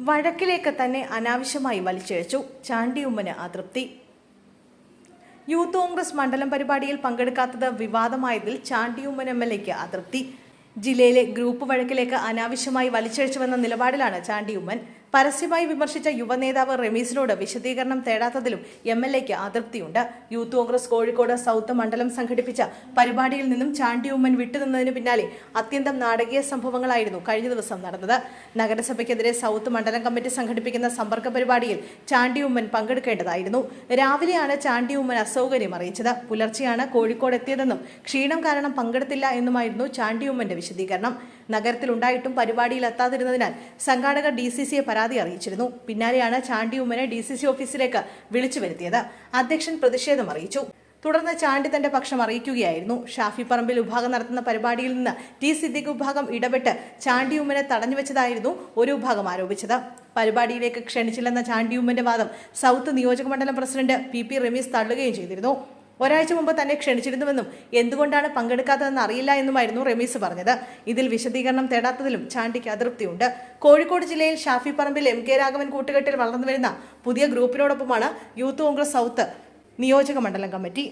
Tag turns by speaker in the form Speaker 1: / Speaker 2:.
Speaker 1: വഴക്കിലേക്ക് തന്നെ അനാവശ്യമായി വലിച്ചിഴച്ചു. ചാണ്ടിയുമ്മന് അതൃപ്തി. യൂത്ത് കോൺഗ്രസ് മണ്ഡലം പരിപാടിയിൽ പങ്കെടുക്കാത്തത് വിവാദമായതിൽ ചാണ്ടിയുമ്മൻ എം എൽ എക്ക് അതൃപ്തി. ജില്ലയിലെ ഗ്രൂപ്പ് വഴക്കിലേക്ക് അനാവശ്യമായി വലിച്ചഴിച്ചുവെന്ന നിലപാടിലാണ് ചാണ്ടിയുമ്മൻ. പരസ്യമായി വിമർശിച്ച യുവനേതാവ് റമീസിനോട് വിശദീകരണം തേടാത്തതിലും എം എൽ എക്ക് അതൃപ്തിയുണ്ട്. യൂത്ത് കോൺഗ്രസ് കോഴിക്കോട് സൗത്ത് മണ്ഡലം സംഘടിപ്പിച്ച പരിപാടിയിൽ നിന്നും ചാണ്ടി ഉമ്മൻ വിട്ടുനിന്നതിന് പിന്നാലെ അത്യന്തം നാടകീയ സംഭവങ്ങളായിരുന്നു കഴിഞ്ഞ ദിവസം നടന്നത്. നഗരസഭയ്ക്കെതിരെ സൗത്ത് മണ്ഡലം കമ്മിറ്റി സംഘടിപ്പിക്കുന്ന സമ്പർക്ക പരിപാടിയിൽ ചാണ്ടി ഉമ്മൻ പങ്കെടുക്കേണ്ടതായിരുന്നു. രാവിലെയാണ് ചാണ്ടി ഉമ്മൻ അസൗകര്യം അറിയിച്ചത്. പുലർച്ചെയാണ് കോഴിക്കോട് എത്തിയതെന്നും ക്ഷീണം കാരണം പങ്കെടുത്തില്ല എന്നുമായിരുന്നു ചാണ്ടി ഉമ്മന്റെ വിശദീകരണം. നഗരത്തിലുണ്ടായിട്ടും പരിപാടിയിൽ എത്താതിരുന്നതിനാൽ സംഘാടകർ ഡി സി സിയെ പരാതി അറിയിച്ചിരുന്നു. പിന്നാലെയാണ് ചാണ്ടി ഉമ്മനെ ഡി സി സി ഓഫീസിലേക്ക് വിളിച്ചു വരുത്തിയത്. അധ്യക്ഷൻ പ്രതിഷേധം അറിയിച്ചു. തുടർന്ന് ചാണ്ടി തന്റെ പക്ഷം അറിയിക്കുകയായിരുന്നു. ഷാഫി പറമ്പിൽ വിഭാഗം നടത്തുന്ന പരിപാടിയിൽ നിന്ന് ടി സിദ്ദിഖ് വിഭാഗം ഇടപെട്ട് ചാണ്ടി ഉമ്മനെ തടഞ്ഞുവെച്ചതായിരുന്നു ഒരു വിഭാഗം ആരോപിച്ചത്. പരിപാടിയിലേക്ക് ക്ഷണിച്ചില്ലെന്ന ചാണ്ടി ഉമ്മന്റെ വാദം സൗത്ത് നിയോജക മണ്ഡലം പ്രസിഡന്റ് പി പി റമീസ് തള്ളുകയും ചെയ്തിരുന്നു. ഒരാഴ്ച മുമ്പ് തന്നെ ക്ഷണിച്ചിരുന്നുവെന്നും എന്തുകൊണ്ടാണ് പങ്കെടുക്കാത്തതെന്ന് അറിയില്ല എന്നുമായിരുന്നു റമീസ് പറഞ്ഞത്. ഇതിൽ വിശദീകരണം തേടാത്തതിലും ചാണ്ടിക്ക് അതൃപ്തിയുണ്ട്. കോഴിക്കോട് ജില്ലയിൽ ഷാഫി പറമ്പിൽ എം കെ രാഘവൻ കൂട്ടുകെട്ടിൽ വളർന്നു വരുന്ന പുതിയ ഗ്രൂപ്പിനോടൊപ്പമാണ് യൂത്ത് കോൺഗ്രസ് സൗത്ത് നിയോജക മണ്ഡലം കമ്മിറ്റി.